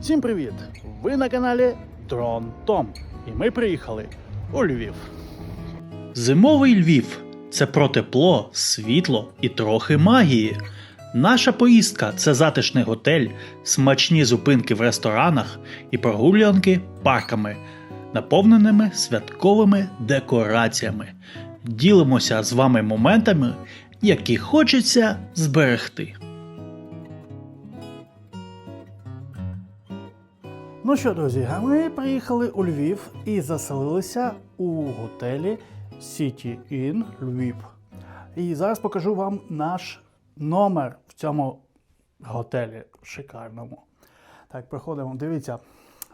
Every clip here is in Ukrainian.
Всім привіт! Ви на каналі Дрон Том. І ми приїхали у Львів. Зимовий Львів це про тепло, світло і трохи магії. Наша поїздка це затишний готель, смачні зупинки в ресторанах і прогулянки парками, наповненими святковими декораціями. Ділимося з вами моментами, які хочеться зберегти. Ну що, друзі, а ми приїхали у Львів і заселилися у готелі City Inn Львів. І зараз покажу вам наш номер в цьому готелі шикарному. Так, проходимо. Дивіться,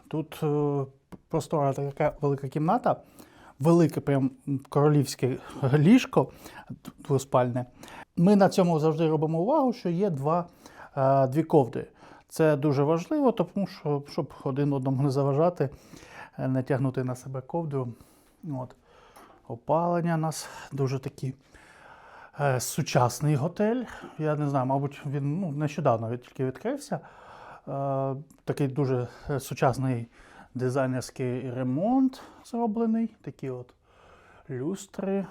тут е, простора така велика кімната, велике прям королівське ліжко двоспальне. Ми на цьому завжди робимо увагу, що є два, е, дві ковдри. Це дуже важливо, тому що щоб один одному не заважати, е, не тягнути на себе ковдру. От. Опалення у нас дуже такий е, сучасний готель. Я не знаю, мабуть, він ну, нещодавно тільки відкрився. Е, такий дуже е, сучасний дизайнерський ремонт зроблений. Такі от люстри.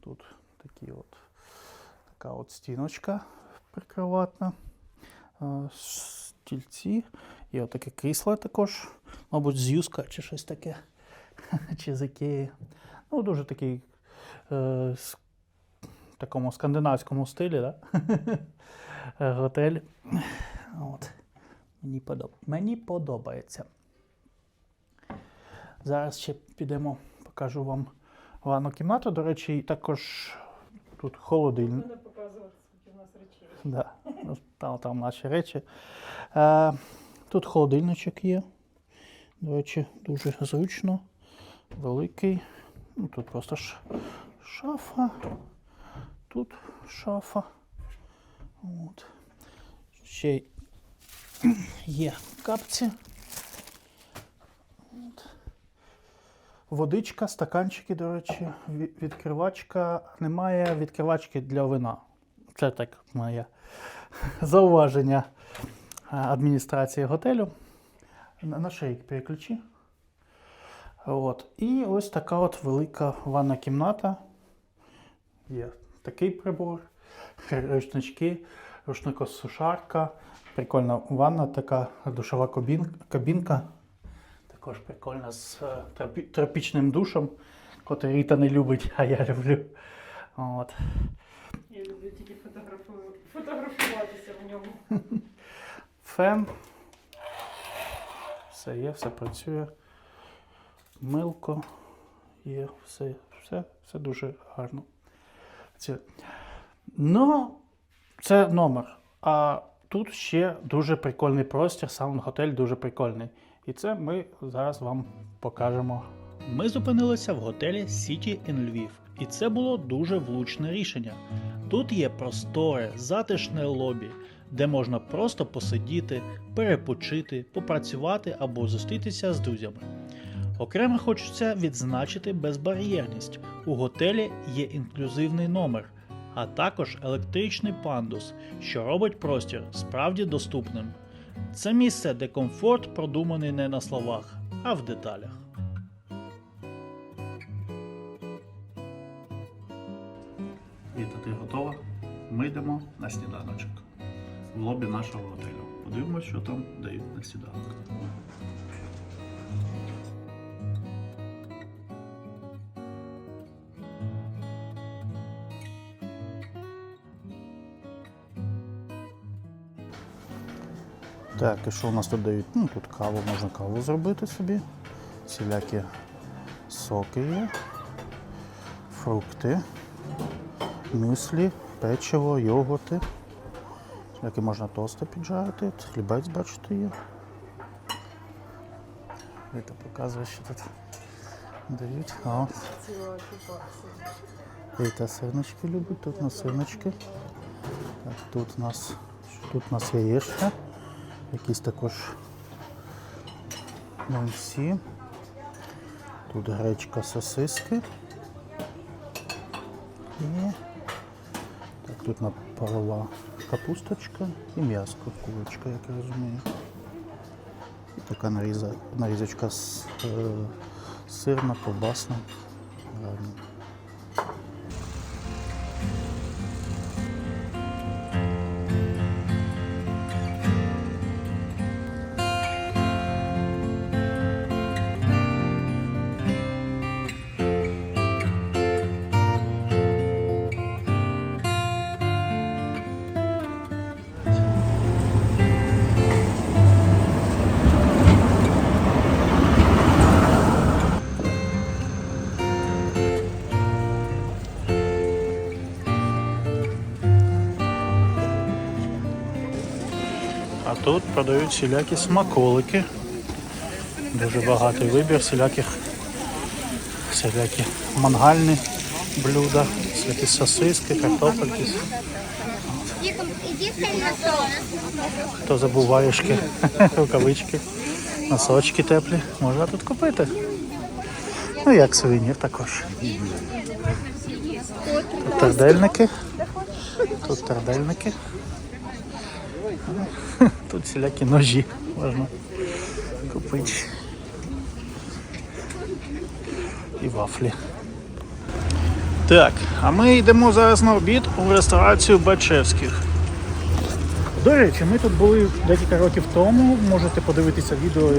Тут такі от, така от стіночка прикроватна. Е, стільці. Є отаке крісло також, мабуть, з юска чи щось таке. чи з Ікеї. Ну, дуже такий е, такому скандинавському стилі, да? Готель. От. Мені, подоб... Мені подобається. Зараз ще підемо, покажу вам ванну кімнату. До речі, також тут холодильник. Мене показувати, скільки в нас Да. ну, Там, там наші речі. Е, тут холодильничок є. До речі, дуже зручно, великий. Ну, тут просто ш... шафа. Тут шафа. От. Ще є капці. От. Водичка, стаканчики, до речі, відкривачка. Немає відкривачки для вина. Це так моє зауваження адміністрації готелю. На шейк переключи. От. І ось така от велика ванна кімната. Є такий прибор, рушнички, рушникосушарка, прикольна ванна, така душова кабінка. Також прикольна з е, тропі- тропічним душем, котрий Ріта не любить, а я люблю. От. Я люблю тільки фотографу- фотографуватися в ньому. Фен. Все є, все працює. Милко є, все, все, все дуже гарно. Це... Ну, це номер. А тут ще дуже прикольний простір, сам готель дуже прикольний. І це ми зараз вам покажемо. Ми зупинилися в готелі City in Львів, і це було дуже влучне рішення. Тут є просторе, затишне лобі, де можна просто посидіти, перепочити, попрацювати або зустрітися з друзями. Окремо хочеться відзначити безбар'єрність. У готелі є інклюзивний номер, а також електричний пандус, що робить простір справді доступним. Це місце, де комфорт продуманий не на словах, а в деталях. Ми йдемо на сніданочок в лобі нашого готелю. Подивимось, що там дають на сніданок. Так, і що у нас тут дають? Ну, тут каву, можна каву зробити собі. Всілякі соки є, фрукти, мюслі, печиво, йогурти. Всілякі можна тости піджарити. Хлібець, бачите, є. Віта показує, що тут дають. О, Віта сирнички любить, тут у нас сирнички. Так, тут у нас, тут у нас яєчня, якісь також млинці. Тут гречка сосиски. Тут на капусточка і м'яско, курочка, як я розумію. І така нарізочка з е, сирна, ковбасна. Гарно. Тут продають всілякі смаколики. Дуже багатий вибір всіляких всілякі мангальні блюда, всякі сосиски, картопельки. Единственное слово. Хто забув рукавички, носочки теплі, можна тут купити. Ну, як сувенір також. Тут тардельники. Тут тардельники. Тут всілякі ножі можна купити. І вафлі. Так, а ми йдемо зараз на обід у ресторацію Бачевських. До речі, ми тут були декілька років тому. Можете подивитися відео,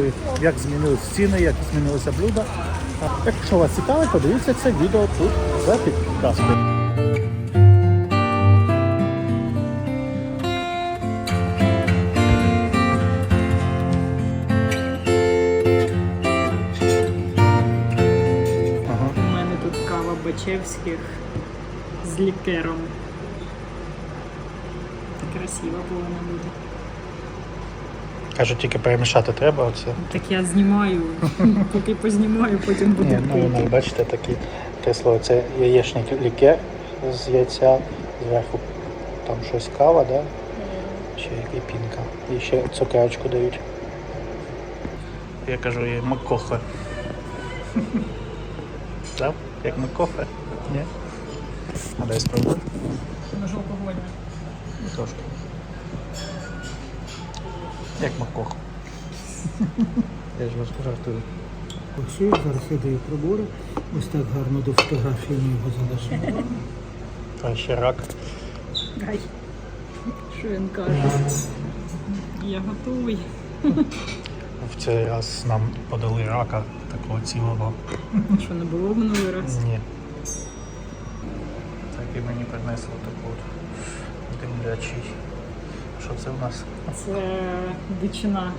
як змінилися ціни, як змінилися блюда. А Якщо вас цікавить, подивіться це відео тут за підказкою. Кава Бачевських з лікером. Красиво повинна бути. Кажуть, тільки перемішати треба оце. Так я знімаю, поки познімаю, потім буду Ні, ну, ну бачите, такі таке слово. Це яєчний лікер з яйця, зверху там щось кава, да? Ще і пінка. І ще цукерочку дають. Я кажу, є макофе. Так? Як макофе? Ні? А дай спробуй. Може алкогольне. Трошки. Як макох. Я ж вас жартую. Олексій, зараз я даю прибори. Ось так гарно до фотографії ми його залишимо. А ще рак. Ай, що він каже? Я готовий. В цей раз нам подали рака такого цілого. Що не було в минулий раз? Ні. Так і мені принесло таку от димлячий. Що це у нас? Це дичина.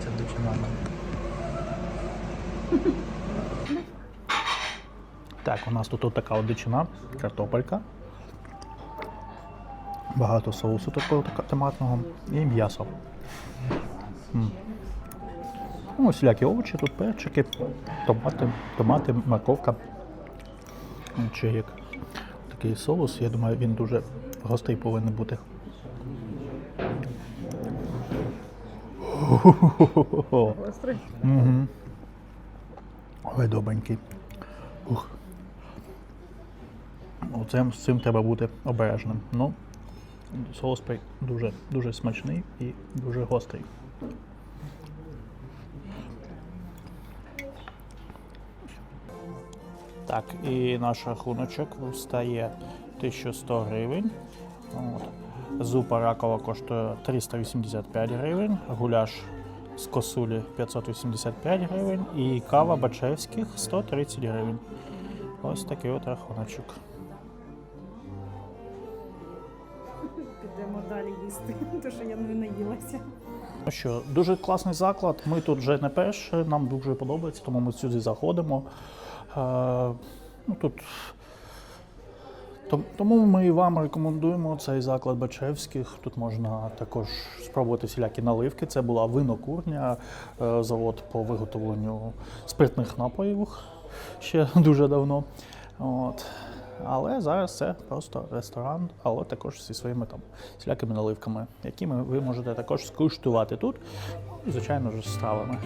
Це дичина. Так, у нас тут от така дичина, картопелька. Багато соусу такого така- томатного і м'ясо. Ну, всілякі овочі, тут перчики, томати, томати, морковка. Чи як такий соус, я думаю, він дуже гостий повинен бути. Острий. Угу. Ой. Ух. Оце з цим треба бути обережним. Ну, соус дуже, дуже смачний і дуже гострий. Так, і наш рахуночок стає 1100 гривень. От. Зупа ракова коштує 385 гривень, гуляш з косулі 585 гривень і кава Бачевських 130 гривень. Ось такий от рахуночок. Підемо далі їсти, тому що я не наїлася. Ну що, дуже класний заклад. Ми тут вже не перше, нам дуже подобається, тому ми сюди заходимо. Ну, тут... Тому ми і вам рекомендуємо цей заклад Бачевських. Тут можна також спробувати всілякі наливки. Це була винокурня, е, завод по виготовленню спиртних напоїв ще дуже давно. От. Але зараз це просто ресторан, але також зі своїми там всілякими наливками, якими ви можете також скуштувати тут, і, звичайно ж, з стравами.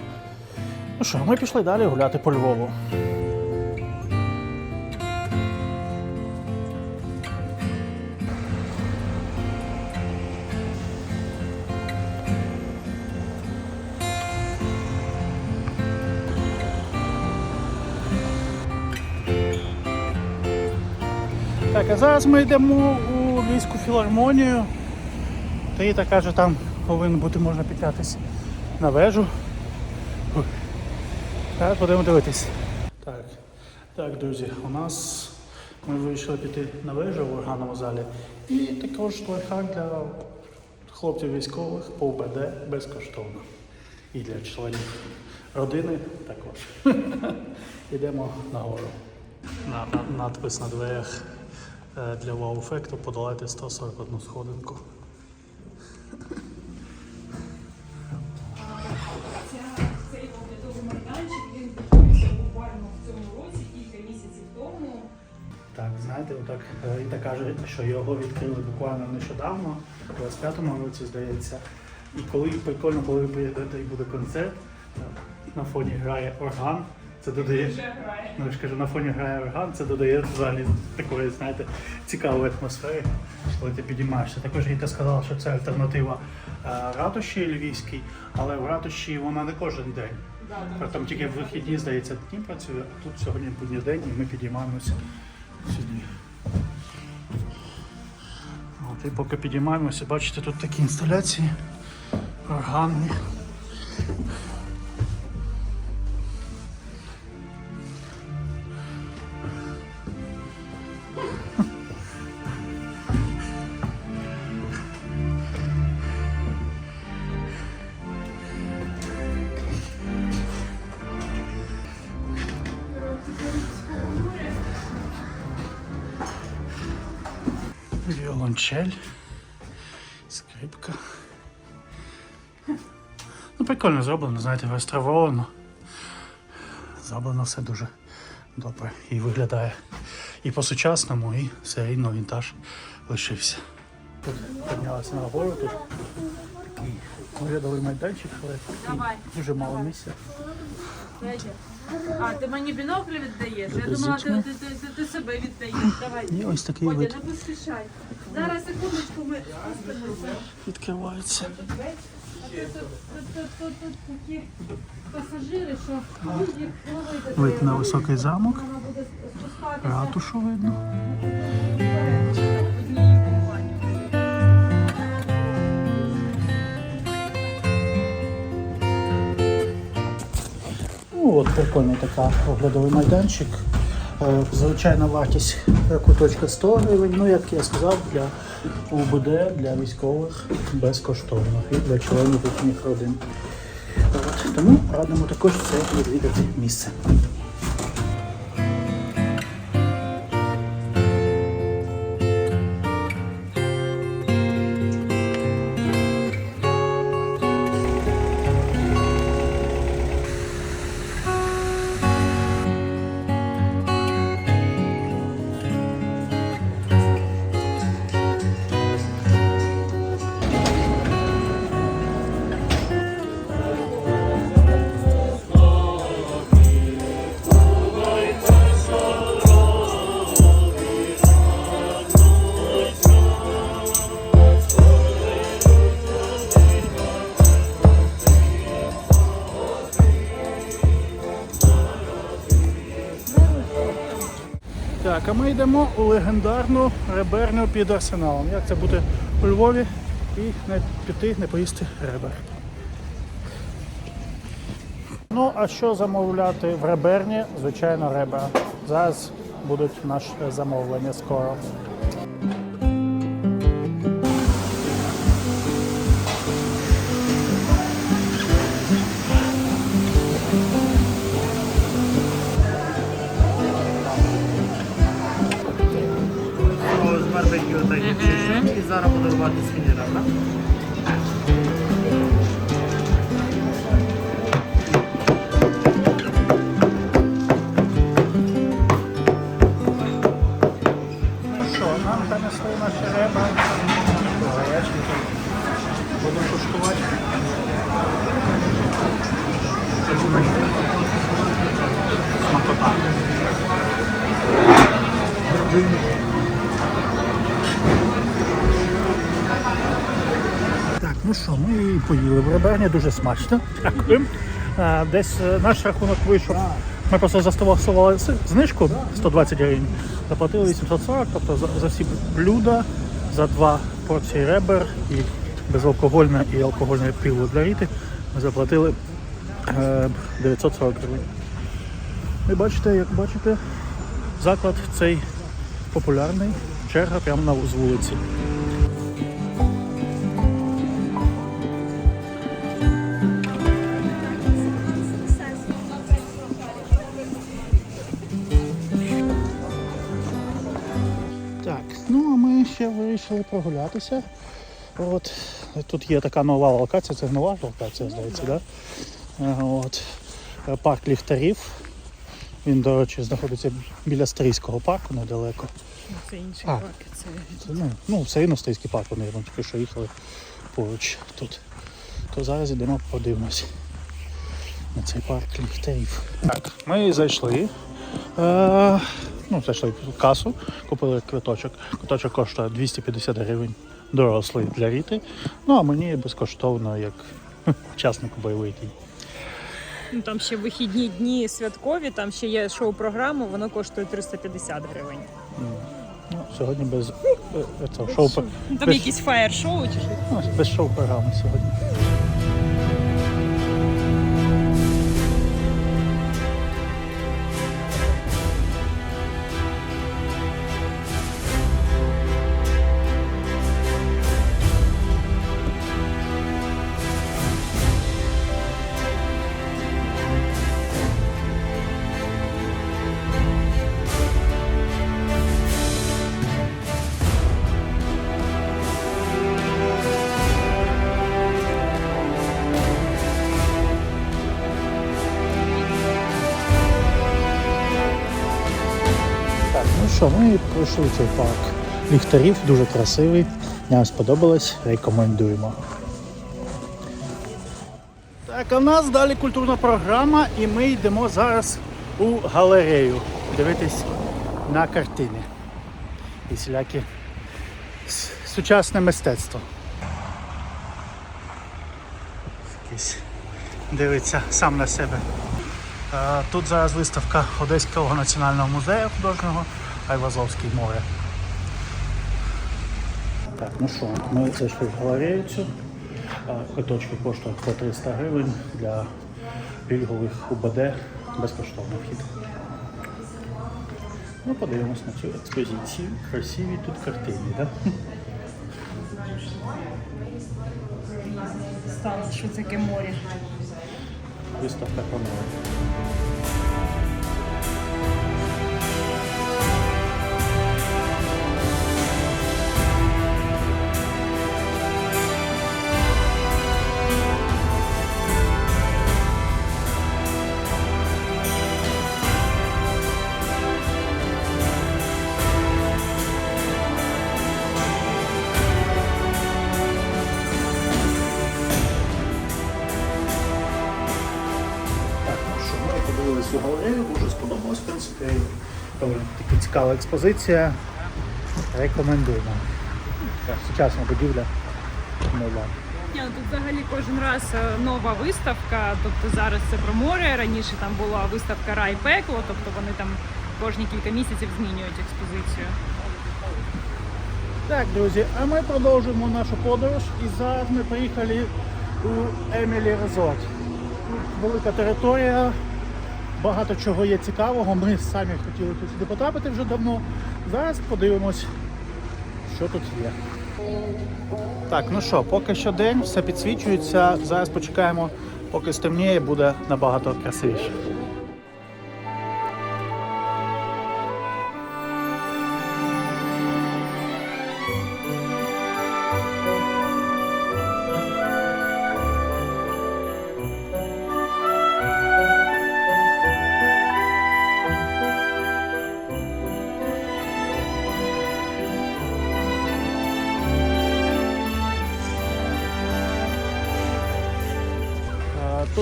Ну що, ми пішли далі гуляти по Львову. Зараз ми йдемо у Львівську філармонію. Таїта каже, там повинно бути можна піднятися на вежу. Так, будемо дивитись. Так, так, друзі, у нас ми вирішили піти на вежу в органовому залі. І також лайфхак для хлопців військових по УБД безкоштовно. І для членів родини також. Йдемо нагору. На, на, надпис на дверях для вау-ефекту подолати 141 сходинку. Цей оглядовий майданчик він відкрився буквально в цьому році, кілька місяців тому. Так, знаєте, отак е, Рита каже, що його відкрили буквально нещодавно, у 25-му році, здається. І коли прикольно, коли ви приїдете і буде концерт, е, на фоні грає орган, це додає. Ну, я ж кажу, на фоні грає орган, це додає взагалі такої, знаєте, цікавої атмосфери, коли ти підіймаєшся. Також Ріта сказала, що це альтернатива е, ратуші львівській, але в ратуші вона не кожен день. Да, там Там тільки в вихідні, здається, дні працює, а тут сьогодні будній день і ми підіймаємося сюди. От, і поки підіймаємося, бачите, тут такі інсталяції органні. Віолончель, скрипка. Ну, прикольно зроблено, знаєте, реставровано. Зроблено все дуже добре і виглядає і по-сучасному, і серійно вінтаж лишився. Тут піднялися на гору, тут такий оглядовий майданчик, але такий дуже мало місця. А, ти мені бінокль віддаєш? Я думала, ти, ти, ти, ти, ти себе віддаєш. Давай. І ось такий Водя, вид не поспішай. Зараз секундочку ми спустимося. відкривається. А то тут, тут, тут, тут, тут такі пасажири, що їх ловити. Вид на високий замок, Вона буде спускатися. ратушу видно. От прикольний така оглядовий майданчик. Е, Звичайна вартість куточка 100 гривень. Ну, як я сказав, для УБД, для військових безкоштовно і для членів їхніх родин. От, тому радимо також це відвідати місце. Так, а ми йдемо у легендарну реберню під арсеналом. Як це буде у Львові і не піти, не поїсти ребер. Ну, а що замовляти в реберні? Звичайно, ребер. Зараз будуть наші замовлення скоро. І зараз буду рвати дуже смачно. Дякуємо. Десь е, наш рахунок вийшов Ми просто застосували знижку 120 гривень, заплатили 840, тобто за, за всі блюда, за два порції ребер і безалкогольне і алкогольне пиво для ріти ми заплатили е, 940 гривень. Ви бачите, як бачите, заклад цей популярний, черга прямо на з вулиці. Ну ми вирішили прогулятися. От тут є така нова локація, це нова локація, здається, да? От. Парк ліхтарів. Він, до речі, знаходиться біля Стрийського парку недалеко. Це інший А. парк. Це Це, ну, ну, все рівно Стрийський парк, вони тільки що їхали поруч тут. То зараз йдемо подивимось на цей парк ліхтарів. Так, ми зайшли. Е, ну, зайшли в касу, купили квиточок. Квиточок коштує 250 гривень дорослий для Ріти. Ну а мені безкоштовно як учаснику бойових дій. ну там ще вихідні дні святкові, там ще є шоу-програма, воно коштує 350 гривень. Ну, сьогодні без, е, е, цього, шоу, Там без- якісь фаєр-шоу чи щось. ну, без шоу-програми сьогодні. Ну що, ми пройшли цей парк ліхтарів, дуже красивий. Нам сподобалось, рекомендуємо. Так, а в нас далі культурна програма, і ми йдемо зараз у галерею дивитись на картини. І всілякі сучасне мистецтво. Якийсь дивиться сам на себе. Тут зараз виставка Одеського національного музею художнього Айвазовський море. Так, ну що, ми зайшли в галерею цю. Е, Квиточки коштують по 300 гривень для пільгових УБД безкоштовний вхід. Ну, подивимось на цю експозицію. Красиві тут картини, так? Стало, що таке море. Виставка про море. Експозиція. Рекомендуємо. Сучасна будівля. Нова. Ні, ну Тут взагалі кожен раз е, нова виставка. Тобто зараз це про море. Раніше там була виставка Рай пекло, тобто вони там кожні кілька місяців змінюють експозицію. Так, друзі, а ми продовжуємо нашу подорож і зараз ми приїхали у Емілі Резорт. Тут велика територія, багато чого є цікавого. Ми самі хотіли тут сюди потрапити вже давно. Зараз подивимось, що тут є. Так, ну що, поки що день, все підсвічується. Зараз почекаємо, поки стемніє, буде набагато красивіше.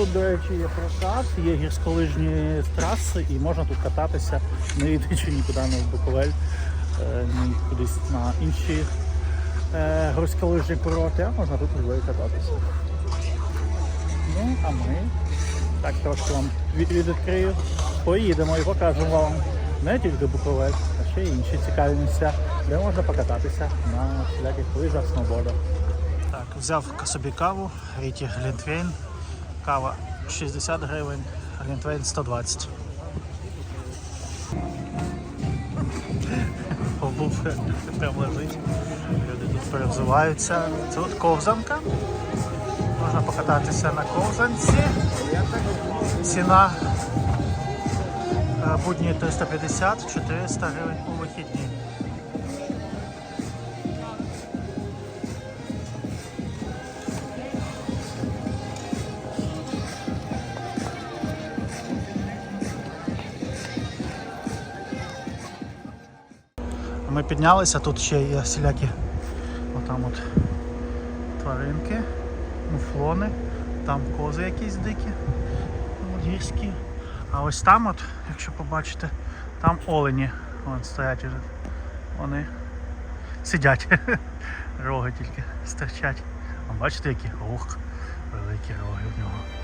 Тут, до речі, є прокат, є гірськолижні траси і можна тут кататися, не йдучи нікуди в Буковель, е, ні кудись на інші е, гірськолижні курорти, а можна тут кататися. Ну, а ми так трошки вам відкрию. поїдемо і покажемо вам не тільки Буковель, а ще й інші цікаві місця, де можна покататися на всіляких лижах, сноубордах. Так, взяв собі каву, Ріті Глінтвейн. Кава 60 гривень, Глінтвейн 120. Побув прям лежить. Люди тут перевзуваються. Це от ковзанка. Можна покататися на ковзанці. Ціна е, будні 350, 400 гривень у вихідні. Ми піднялися, тут ще є всілякі отам от тваринки, муфлони, там кози якісь дикі, гірські. А ось там, от, якщо побачите, там олені вон стоять уже. Вони сидять. Роги тільки стирчать. А бачите, які ох, великі роги в нього.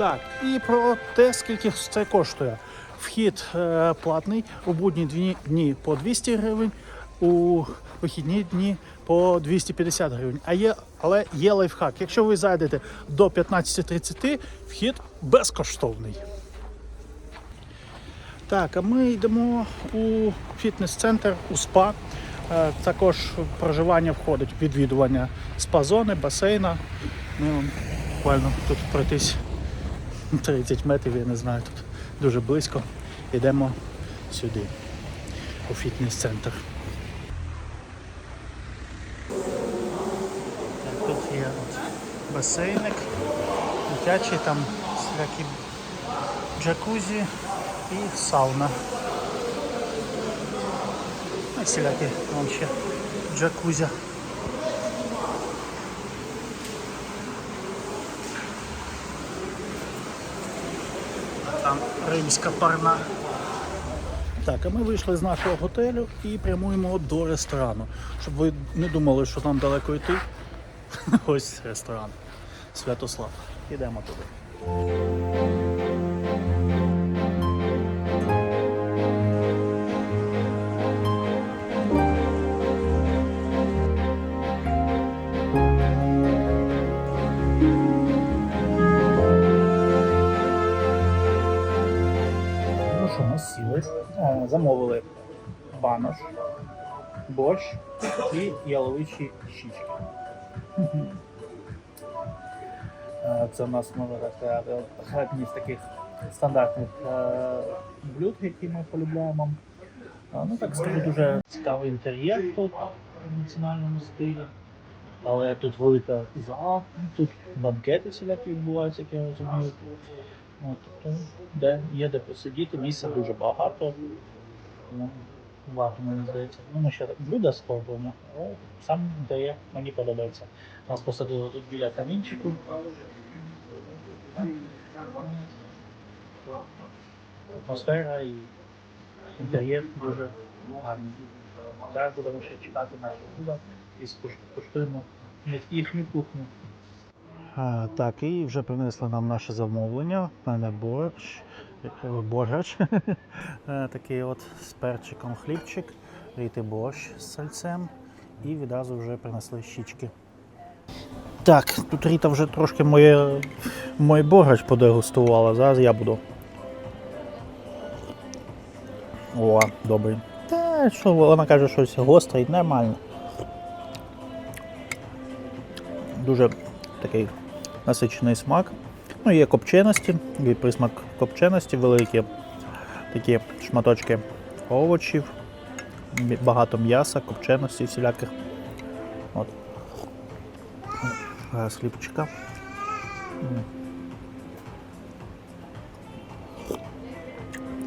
Так, і про те, скільки це коштує. Вхід е, платний у будні дні, дні по 200 гривень, у вихідні дні по 250 гривень. А є, але є лайфхак. Якщо ви зайдете до 15.30, вхід безкоштовний. Так, а ми йдемо у фітнес-центр, у спа. Е, Також проживання входить відвідування спа-зони, басейна. Ну, буквально тут пройтись 30 метрів, я не знаю, тут дуже близько. Йдемо сюди, у фітнес-центр. Тут є басейник, дитячий, там всякі джакузі і сауна. Ну, всілякі вон ще джакузя. Римська парна. Так, а ми вийшли з нашого готелю і прямуємо до ресторану. Щоб ви не думали, що нам далеко йти. Ось ресторан. Святослав. Ідемо туди. Замовили банош, борщ і яловичі щічки. Е, Це у нас одні з таких стандартних е, блюд, які ми полюбляємо. Е, Ну так скажу, дуже цікавий інтер'єр тут в національному стилі. Але тут велика зала, тут банкети всілякі відбуваються, як я розумію. От, де є де посидіти, місця дуже багато. Ну, мені здається. Ну, ми ще блюда спробуємо, але сам інтер'єр мені подобається. Нас посадили тут біля камінчику. Атмосфера і інтер'єр дуже гарний. Зараз будемо ще чекати наші блюда і скуштуємо їхню кухню. Так, і вже принесли нам наше замовлення. У мене борщ, борщ, Е, такий от з перчиком хлібчик, ріти борщ з сальцем і відразу вже принесли щічки. Так, тут Ріта вже трошки моє, мой борщ подегустувала, зараз я буду. О, добрий. Та що вона каже, щось гостре і нормально. Дуже такий насичений смак. Ну, є копченості, є присмак копченості, великі такі шматочки овочів, багато м'яса, копченості всіляких. От. Зараз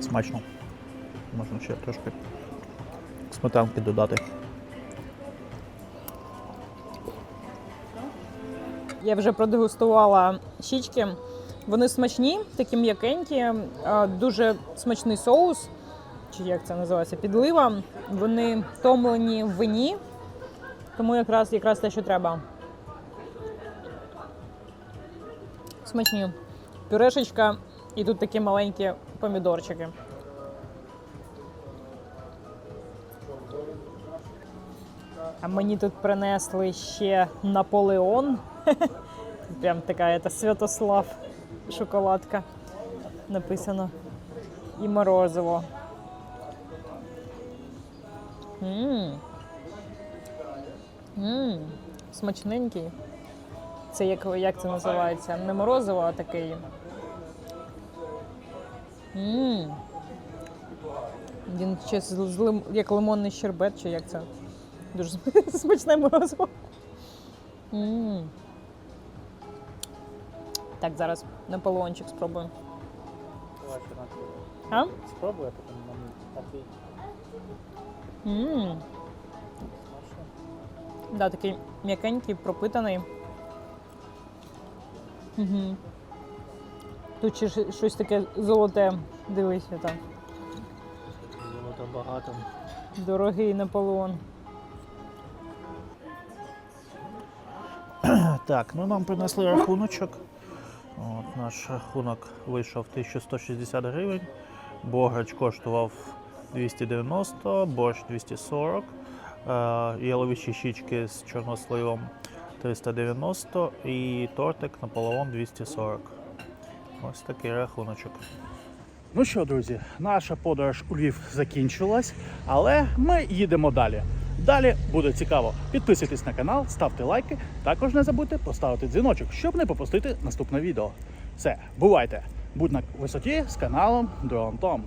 Смачно. Можна ще трошки сметанки додати. Я вже продегустувала щічки. Вони смачні, такі м'якенькі, дуже смачний соус, чи як це називається, підлива. Вони томлені в вині, тому якраз, якраз те, що треба. Смачні. Пюрешечка і тут такі маленькі помідорчики. А мені тут принесли ще Наполеон. Прям така это Святослав шоколадка написано. І морозиво. Мм. Мм. Смачненький. Це як, як це називається? Не морозиво, а такий. Мм. Він ще з, лим- як лимонний щербет, чи як це? Дуже смачне морозиво. Мм. Так, зараз наполеончик спробую. А? Спробуй, а потім на такий. Мм. Да, такий м'якенький, пропитаний. Угу. Тут ще щось таке золоте. Дивись, там. Золота багато. Дорогий Наполеон. Так, ну нам принесли рахуночок. Наш рахунок вийшов 1160 гривень. Бограч коштував 290, борщ 240, е, яловичі щічки з чорносливом 390 і тортик Наполеон 240. Ось такий рахуночок. Ну що, друзі, наша подорож у Львів закінчилась, але ми їдемо далі. Далі буде цікаво. Підписуйтесь на канал, ставте лайки. Також не забудьте поставити дзвіночок, щоб не пропустити наступне відео. Все, бувайте! Будь на висоті з каналом Дрон Том.